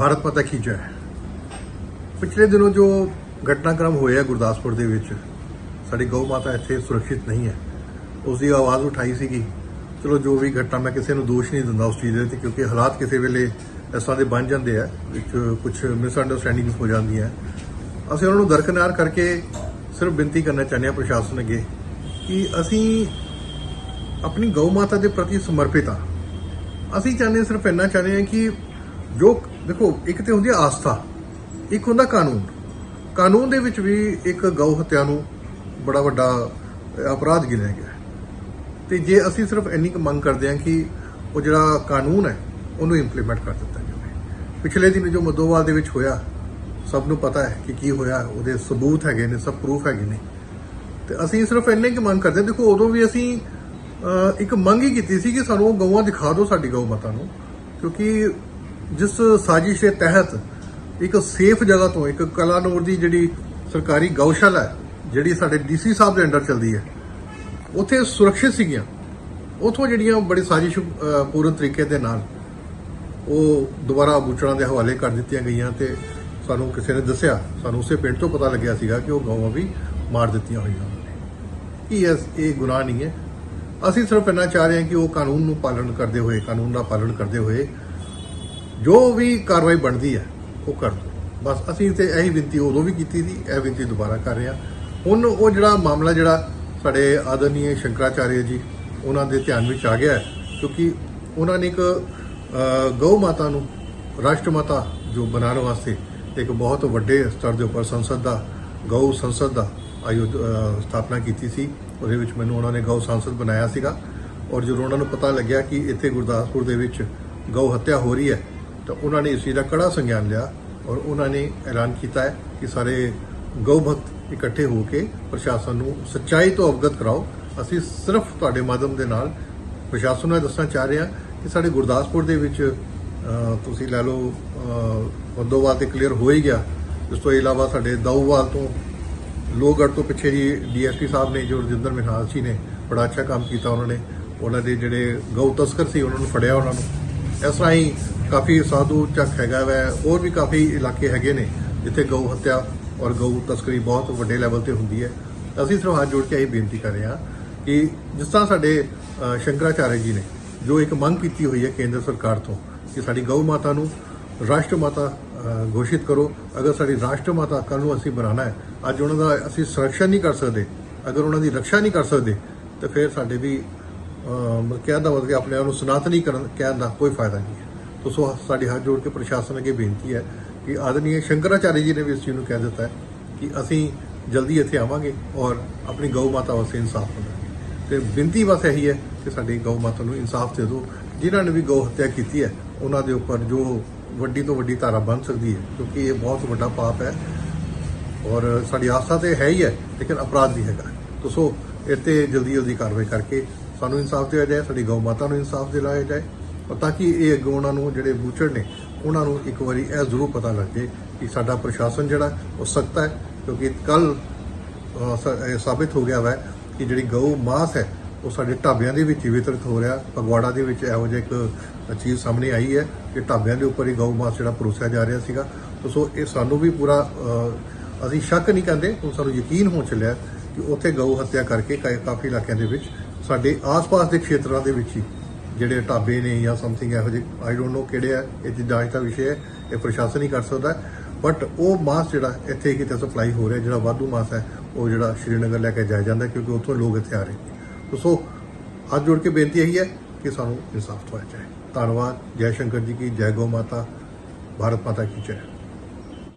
ਭਾਰਤ ਮਾਤਾ ਕੀ ਜੈ ਪਿਛਲੇ ਦਿਨੋਂ ਜੋ ਘਟਨਾਕ੍ਰਮ ਹੋਇਆ ਗੁਰਦਾਸਪੁਰ ਦੇ ਵਿੱਚ ਸਾਡੀ ਗਊ ਮਾਤਾ ਇੱਥੇ ਸੁਰੱਖਿਅਤ ਨਹੀਂ ਹੈ ਉਸ ਦੀ ਆਵਾਜ਼ ਉਠਾਈ ਸੀਗੀ ਚਲੋ ਜੋ ਵੀ ਘਟਨਾ ਮੈਂ ਕਿਸੇ ਨੂੰ ਦੋਸ਼ ਨਹੀਂ ਦਿੰਦਾ ਉਸ ਚੀਜ਼ ਦੇ ਤੇ ਕਿਉਂਕਿ ਹਾਲਾਤ ਕਿਸੇ ਵੇਲੇ ਇਸ ਤਰ੍ਹਾਂ ਦੇ ਬਣ ਜਾਂਦੇ ਆ ਵਿੱਚ ਕੁਝ ਮਿਸਅੰਡਰਸਟੈਂਡਿੰਗਸ ਹੋ ਜਾਂਦੀਆਂ ਅਸੀਂ ਉਹਨਾਂ ਨੂੰ ਦਰਕਨਾਰ ਕਰਕੇ ਸਿਰਫ ਬੇਨਤੀ ਕਰਨਾ ਚਾਹੁੰਦੇ ਹਾਂ ਪ੍ਰਸ਼ਾਸਨ ਅੱਗੇ ਕਿ ਅਸੀਂ ਆਪਣੀ ਗਊ ਮਾਤਾ ਦੇ ਪ੍ਰਤੀ ਸਮਰਪਿਤ ਹਾਂ ਅਸੀਂ ਚਾਹੁੰਦੇ ਹਾਂ ਸਿਰਫ ਇੰਨਾ ਚਾਹੁੰਦੇ ਹਾਂ ਕਿ ਜੋ ਦੇਖੋ, ਇੱਕ ਤੇ ਹੁੰਦੀ ਹੈ ਆਸਥਾ, ਇੱਕ ਹੁੰਦਾ ਕਾਨੂੰਨ ਕਾਨੂੰਨ ਦੇ ਵਿੱਚ ਵੀ ਇੱਕ ਗਊ ਹੱਤਿਆ ਨੂੰ ਬੜਾ ਵੱਡਾ ਅਪਰਾਧ ਗਿਣਿਆ ਗਿਆ ਹੈ। ਤੇ ਜੇ ਅਸੀਂ ਸਿਰਫ ਇੰਨੀ ਕੁ ਮੰਗ ਕਰਦੇ ਹਾਂ ਕਿ ਉਹ ਜਿਹੜਾ ਕਾਨੂੰਨ ਹੈ, ਉਹਨੂੰ ਇੰਪਲੀਮੈਂਟ ਕਰ ਦਿੱਤਾ ਜਾਵੇ ਪਿਛਲੇ ਦਿਨ ਜੋ ਮਦੋਵਾਲ ਦੇ ਵਿੱਚ ਹੋਇਆ, ਸਭ ਨੂੰ ਪਤਾ ਹੈ ਕਿ ਕੀ ਹੋਇਆ, ਉਹਦੇ ਸਬੂਤ ਹੈਗੇ ਨੇ, ਸਭ ਪ੍ਰੂਫ ਹੈਗੇ ਨੇ ਤੇ ਅਸੀਂ ਸਿਰਫ ਇੰਨੇ ਕੁ ਮੰਗ ਕਰਦੇ ਹਾਂ। ਦੇਖੋ, ਉਦੋਂ ਵੀ ਅਸੀਂ ਇੱਕ ਮੰਗ ਹੀ ਕੀਤੀ ਸੀ ਕਿ ਸਾਨੂੰ ਉਹ ਗਊਆਂ ਦਿਖਾ ਦਿਓ ਸਾਡੀ ਗਊ ਮਾਤਾ ਨੂੰ, ਕਿਉਂਕਿ ਜਿਸ ਸਾਜ਼ਿਸ਼ ਦੇ ਤਹਿਤ ਇੱਕ ਸੇਫ ਜਗ੍ਹਾ ਤੋਂ ਇੱਕ ਕਲਾਨੌਰ ਦੀ ਜਿਹੜੀ ਸਰਕਾਰੀ ਗਊਸ਼ਾਲਾ ਹੈ, ਜਿਹੜੀ ਸਾਡੇ ਡੀਸੀ ਸਾਹਿਬ ਦੇ ਅੰਡਰ ਚੱਲਦੀ ਹੈ, ਉੱਥੇ ਸੁਰੱਖਿਅਤ ਸੀਗੀਆਂ। ਉਥੋਂ ਜਿਹੜੀਆਂ ਬੜੀ ਸਾਜ਼ਿਸ਼ ਪੂਰਨ ਤਰੀਕੇ ਦੇ ਨਾਲ ਉਹ ਦੁਬਾਰਾ ਬੂਚੜਾਂ ਦੇ ਹਵਾਲੇ ਕਰ ਦਿੱਤੀਆਂ ਗਈਆਂ ਤੇ ਸਾਨੂੰ ਕਿਸੇ ਨੇ ਦੱਸਿਆ, ਸਾਨੂੰ ਉਸੇ ਪਿੰਡ ਤੋਂ ਪਤਾ ਲੱਗਿਆ ਸੀਗਾ ਕਿ ਉਹ ਗਊਆਂ ਵੀ ਮਾਰ ਦਿੱਤੀਆਂ ਹੋਈਆਂ ਉਹਨਾਂ ਨੇ ਇਹ ਇਹ ਗੁਨਾਹ ਨਹੀਂ ਹੈ। ਅਸੀਂ ਸਿਰਫ ਇੰਨਾ ਚਾਹ ਰਹੇ ਹਾਂ ਕਿ ਉਹ ਕਾਨੂੰਨ ਨੂੰ ਪਾਲਣ ਕਰਦੇ ਹੋਏ, ਕਾਨੂੰਨ ਦਾ ਪਾਲਣ ਕਰਦੇ ਹੋਏ ਜੋ ਵੀ ਕਾਰਵਾਈ ਬਣਦੀ ਹੈ, ਉਹ ਕਰ ਦਿਓ। ਬਸ ਅਸੀਂ ਤੇ ਇਹੀ ਬੇਨਤੀ ਉਦੋਂ ਵੀ ਕੀਤੀ ਸੀ, ਇਹ ਬੇਨਤੀ ਦੁਬਾਰਾ ਕਰ ਰਹੇ ਹਾਂ। ਹੁਣ ਉਹ ਜਿਹੜਾ ਮਾਮਲਾ ਜਿਹੜਾ ਸਾਡੇ ਆਦਰਨੀय ਸ਼ੰਕਰਾਚਾਰਿਆ ਜੀ, ਉਹਨਾਂ ਦੇ ਧਿਆਨ ਵਿੱਚ ਆ ਗਿਆ ਕਿਉਂਕਿ ਉਹਨਾਂ ਨੇ ਇੱਕ ਗਊ ਮਾਤਾ ਨੂੰ ਰਾਸ਼ਟਰ ਮਾਤਾ ਜੋ ਬਣਾਉਣ ਵਾਸਤੇ ਇੱਕ ਬਹੁਤ ਵੱਡੇ ਸਤਰ ਦੇ ਉੱਪਰ ਸੰਸਦ ਦਾ, ਗਊ ਸੰਸਦ ਦਾ ਆਯੋਜ ਸਥਾਪਨਾ ਕੀਤੀ ਸੀ। ਉਹਦੇ ਵਿੱਚ ਮੈਨੂੰ ਉਹਨਾਂ ਨੇ ਗਊ ਸੰਸਦ ਬਣਾਇਆ ਸੀਗਾ। ਔਰ ਜਦੋਂ ਉਹਨਾਂ ਨੂੰ ਪਤਾ ਲੱਗਿਆ ਕਿ ਇੱਥੇ ਗੁਰਦਾਸਪੁਰ ਦੇ ਵਿੱਚ ਗਊ ਹੱਤਿਆ ਹੋ ਰਹੀ ਹੈ ਤਾਂ ਉਹਨਾਂ ਨੇ ਇਸ ਚੀਜ਼ ਦਾ ਕੜਾ ਸੰਗਿਆਨ ਲਿਆ ਔਰ ਉਹਨਾਂ ਨੇ ਐਲਾਨ ਕੀਤਾ ਹੈ ਕਿ ਸਾਰੇ ਗਊ ਭਗਤ ਇਕੱਠੇ ਹੋ ਕੇ ਪ੍ਰਸ਼ਾਸਨ ਨੂੰ ਸੱਚਾਈ ਤੋਂ ਅਵਗਤ ਕਰਾਓ। ਅਸੀਂ ਸਿਰਫ ਤੁਹਾਡੇ ਮਾਧਿਅਮ ਦੇ ਨਾਲ ਪ੍ਰਸ਼ਾਸਨ ਨੂੰ ਇਹ ਦੱਸਣਾ ਚਾਹ ਰਹੇ ਹਾਂ ਕਿ ਸਾਡੇ ਗੁਰਦਾਸਪੁਰ ਦੇ ਵਿੱਚ ਤੁਸੀਂ ਲੈ ਲਓ ਬੰਦੋਵਾਲ ਤੇ ਕਲੀਅਰ ਹੋ ਹੀ ਗਿਆ। ਇਸ ਤੋਂ ਇਲਾਵਾ ਸਾਡੇ ਦਾਊਵਾਲ ਤੋਂ, ਲੋਹਗੜ੍ਹ ਤੋਂ ਪਿੱਛੇ ਜੀ ਡੀਐਸਪੀ ਸਾਹਿਬ ਨੇ, ਜੋ ਰਜਿੰਦਰ ਮਿਹਾਲ ਜੀ ਨੇ, ਬੜਾ ਅੱਛਾ ਕੰਮ ਕੀਤਾ ਉਹਨਾਂ ਨੇ। ਉਹਨਾਂ ਦੇ ਜਿਹੜੇ ਗਊ ਤਸਕਰ ਸੀ, ਉਹਨਾਂ ਨੂੰ ਫੜਿਆ ਉਹਨਾਂ ਨੂੰ। ਇਸ ਤਰ੍ਹਾਂ ਹੀ ਕਾਫੀ ਸਾਧੂ ਚੱਕ ਹੈਗਾ ਵੈ ਹੋਰ ਵੀ ਕਾਫੀ ਇਲਾਕੇ ਹੈਗੇ ਨੇ ਜਿੱਥੇ ਗਊ ਹੱਤਿਆ ਔਰ ਗਊ ਤਸਕਰੀ ਬਹੁਤ ਵੱਡੇ ਲੈਵਲ ਤੇ ਹੁੰਦੀ ਹੈ। ਅਸੀਂ ਸਿਰਫ ਹੱਥ ਜੋੜ ਕੇ ਇਹ ਬੇਨਤੀ ਕਰ ਰਹੇ ਹਾਂ ਕਿ ਜਿਸ ਤਰ੍ਹਾਂ ਸਾਡੇ ਸ਼ੰਕਰਾਚਾਰਿਆ ਜੀ ਨੇ ਜੋ ਇੱਕ ਮੰਗ ਕੀਤੀ ਹੋਈ ਹੈ ਕੇਂਦਰ ਸਰਕਾਰ ਤੋਂ ਕਿ ਸਾਡੀ ਗਊ ਮਾਤਾ ਨੂੰ ਰਾਸ਼ਟਰ ਮਾਤਾ ਘੋਸ਼ਿਤ ਕਰੋ। ਅਗਰ ਸਾਡੀ ਰਾਸ਼ਟਰ ਮਾਤਾ ਕੱਲ ਨੂੰ ਅਸੀਂ ਬਣਾਉਣਾ ਹੈ ਅੱਜ ਉਹਨਾਂ ਦਾ ਅਸੀਂ ਸੁਰੱਖਿਆ ਨਹੀਂ ਕਰ ਸਕਦੇ ਅਗਰ ਉਹਨਾਂ ਦੀ ਰੱਖਿਆ ਨਹੀਂ ਕਰ ਸਕਦੇ ਤਾਂ ਫਿਰ ਸਾਡੇ ਵੀ ਅ, ਕਹਿਣ ਦਾ ਮਤਲਬ ਕਿ ਆਪਣੇ ਆਪ ਨੂੰ ਸਨਾਤਨੀ ਕਰਨ ਕਹਿਣ ਦਾ ਕੋਈ ਫਾਇਦਾ ਨਹੀਂ ਹੈ। ਤੋ ਸੋ ਸਾਡੀ ਹੱਥ ਜੋੜ ਕੇ ਪ੍ਰਸ਼ਾਸਨ ਅੱਗੇ ਬੇਨਤੀ ਹੈ ਕਿ ਆਦਰਨੀय ਸ਼ੰਕਰਾਚਾਰਿਆ ਜੀ ਨੇ ਵੀ ਇਸ ਚੀਜ਼ ਨੂੰ ਕਹਿ ਦਿੱਤਾ ਹੈ ਕਿ ਅਸੀਂ ਜਲਦੀ ਇੱਥੇ ਆਵਾਂਗੇ ਔਰ ਆਪਣੀ ਗਊ ਮਾਤਾ ਵਾਸਤੇ ਇਨਸਾਫ ਮੰਗਾਂਗੇ ਤੇ ਬੇਨਤੀ ਬਸ ਇਹੀ ਹੈ ਕਿ ਸਾਡੀ ਗਊ ਮਾਤਾ ਨੂੰ ਇਨਸਾਫ ਦੇ ਦਿਓ। ਜਿਨ੍ਹਾਂ ਨੇ ਵੀ ਗਊ ਹੱਤਿਆ ਕੀਤੀ ਹੈ, ਉਹਨਾਂ ਦੇ ਉੱਪਰ ਜੋ ਵੱਡੀ ਤੋਂ ਵੱਡੀ ਧਾਰਾ ਬਣ ਸਕਦੀ ਹੈ, ਕਿਉਂਕਿ ਇਹ ਬਹੁਤ ਵੱਡਾ ਪਾਪ ਹੈ ਔਰ ਸਾਡੀ ਆਸਥਾ ਤੇ ਹੈ ਹੀ ਹੈ, ਲੇਕਿਨ ਅਪਰਾਧ ਵੀ ਹੈਗਾ। ਤੋ ਸੋ ਇੱਥੇ ਜਲਦੀ ਜਲਦੀ ਕਾਰਵਾਈ ਕਰਕੇ ਸਾਨੂੰ ਇਨਸਾਫ ਦਿਆ ਜਾਏ, ਸਾਡੀ ਗਊ ਮਾਤਾ ਨੂੰ ਇਨਸਾਫ ਦਿਲਾਇਆ ਜਾਏ। ਤਾਂ ਕਿ ਇਹ ਅੱਗੇ ਉਹਨਾਂ ਨੂੰ ਜਿਹੜੇ ਬੂਚੜ ਨੇ, ਉਹਨਾਂ ਨੂੰ ਇੱਕ ਵਾਰੀ ਇਹ ਜ਼ਰੂਰ ਪਤਾ ਲੱਗ ਜਾਏ ਕਿ ਸਾਡਾ ਪ੍ਰਸ਼ਾਸਨ ਜਿਹੜਾ ਉਹ ਸਖਤ ਹੈ, ਕਿਉਂਕਿ ਕੱਲ ਸਾਬਿਤ ਹੋ ਗਿਆ ਵਾ ਕਿ ਜਿਹੜੀ ਗਊ ਮਾਸ ਹੈ, ਉਹ ਸਾਡੇ ਢਾਬਿਆਂ ਦੇ ਵਿੱਚ ਹੀ ਵਿਤਰਿਤ ਹੋ ਰਿਹਾ। ਫਗਵਾੜਾ ਦੇ ਵਿੱਚ ਇਹੋ ਜਿਹਾ ਇੱਕ ਚੀਜ਼ ਸਾਹਮਣੇ ਆਈ ਹੈ ਕਿ ਢਾਬਿਆਂ ਦੇ ਉੱਪਰ ਹੀ ਗਊ ਮਾਸ ਜਿਹੜਾ ਪਰੋਸਿਆ ਜਾ ਰਿਹਾ ਸੀਗਾ। ਸੋ ਇਹ ਸਾਨੂੰ ਵੀ ਪੂਰਾ ਅਸੀਂ ਸ਼ੱਕ ਨਹੀਂ ਕਰਦੇ, ਹੁਣ ਸਾਨੂੰ ਯਕੀਨ ਹੋ ਚੱਲਿਆ ਕਿ ਉੱਥੇ ਗਊ ਹੱਤਿਆ ਕਰਕੇ ਕਈ- ਕਾਫੀ ਇਲਾਕਿਆਂ ਦੇ ਵਿੱਚ, ਸਾਡੇ ਆਸ-ਪਾਸ ਦੇ ਖੇਤਰਾਂ ਦੇ ਵਿੱਚ ਹੀ ਜਿਹੜੇ ਢਾਬੇ ਨੇ ਜਾਂ ਸਮਥਿੰਗ ਇਹੋ ਜਿਹੇ ਆਈ ਡੋਨਟ ਨੋ ਕਿਹੜੇ ਆ, ਇਹ ਦੀ ਜਾਂਚ ਦਾ ਵਿਸ਼ੇ ਹੈ ਇਹ ਪ੍ਰਸ਼ਾਸਨ ਹੀ ਕਰ ਸਕਦਾ ਬਟ ਉਹ ਮਾਸ ਜਿਹੜਾ ਇੱਥੇ ਕਿਤੇ ਸਪਲਾਈ ਹੋ ਰਿਹਾ, ਜਿਹੜਾ ਵਾਧੂ ਮਾਸ ਹੈ, ਉਹ ਜਿਹੜਾ ਸ਼੍ਰੀਨਗਰ ਲੈ ਕੇ ਜਾਇਆ ਜਾਂਦਾ ਕਿਉਂਕਿ ਉੱਥੋਂ ਲੋਕ ਇੱਥੇ ਆ ਰਹੇ ਨੇ। ਸੋ ਹੱਥ ਜੋੜ ਕੇ ਬੇਨਤੀ ਇਹੀ ਹੈ ਕਿ ਸਾਨੂੰ ਇਨਸਾਫ ਦਵਾਇਆ ਜਾਏ। ਧੰਨਵਾਦ। ਜੈ ਸ਼ੰਕਰ ਜੀ ਕੀ, ਜੈ ਗੋ ਮਾਤਾ। ਭਾਰਤ ਮਾਤਾ ਕੀ ਜੈ।